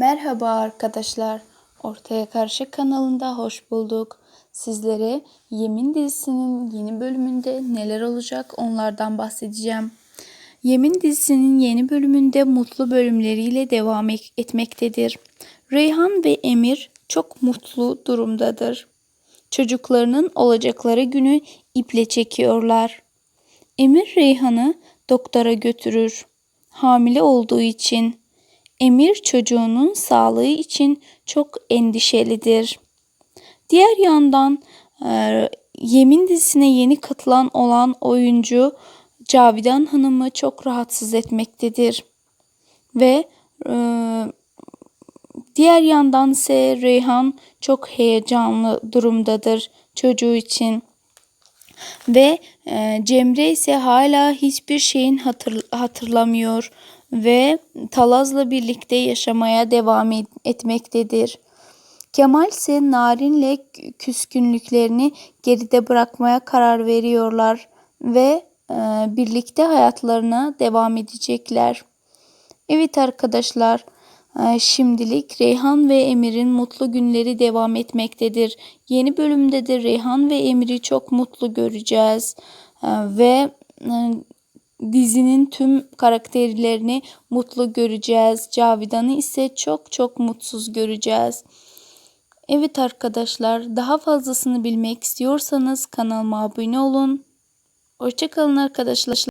Merhaba arkadaşlar. Ortaya Karşı kanalında hoş bulduk. Sizlere Yemin dizisinin yeni bölümünde neler olacak onlardan bahsedeceğim. Yemin dizisinin yeni bölümünde mutlu bölümleriyle devam et- etmektedir. Reyhan ve Emir çok mutlu durumdadır. Çocuklarının olacakları günü iple çekiyorlar. Emir Reyhan'ı doktora götürür. Hamile olduğu için. Emir çocuğunun sağlığı için çok endişelidir. Diğer yandan e, Yemin dizisine yeni katılan olan oyuncu Cavidan Hanım'ı çok rahatsız etmektedir. Ve e, diğer yandan ise Reyhan çok heyecanlı durumdadır çocuğu için. Ve e, Cemre ise hala hiçbir şeyin hatır, hatırlamıyor ve Talaz'la birlikte yaşamaya devam et- etmektedir. Kemal ise Narin'le küskünlüklerini geride bırakmaya karar veriyorlar ve e, birlikte hayatlarına devam edecekler. Evet arkadaşlar, şimdilik Reyhan ve Emir'in mutlu günleri devam etmektedir. Yeni bölümde de Reyhan ve Emir'i çok mutlu göreceğiz. E, Ve e, dizinin tüm karakterlerini mutlu göreceğiz. Cavidan'ı ise çok çok mutsuz göreceğiz. Evet arkadaşlar, daha fazlasını bilmek istiyorsanız kanalıma abone olun. Hoşçakalın arkadaşlar.